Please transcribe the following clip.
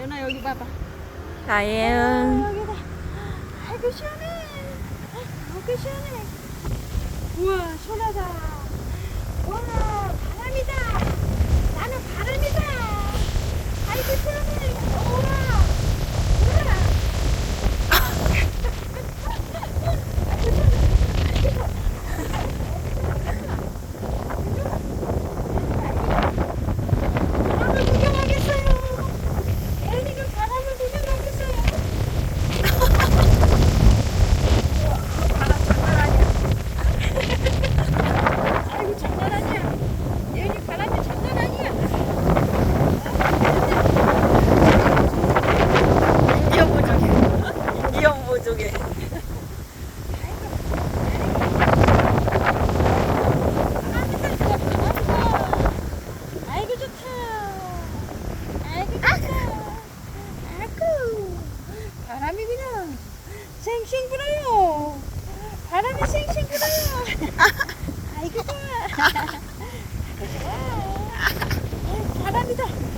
연아 여기 봐봐. 다예은. 여기다. 아이고 시원해. 아이고 시원해. 우와 시원하다. 와 바람이다. 나는 바람이다. 아이고 시원해. 우와. 우와. 바람을 구경하겠어요. 애니가 바람을 구경하겠어요. 바람 장난 아니야. 아이고 장난 아니야. 애니 바람이 장난 아니야. 인기영부족에. 바람이다. 아이고 좋다. 아이고 좋다. 아이고 바람이 그냥 쌩쌩 불어요. 바람이 쌩쌩 불어요. 아이고 좋아. 아이고 좋아. 바람이다.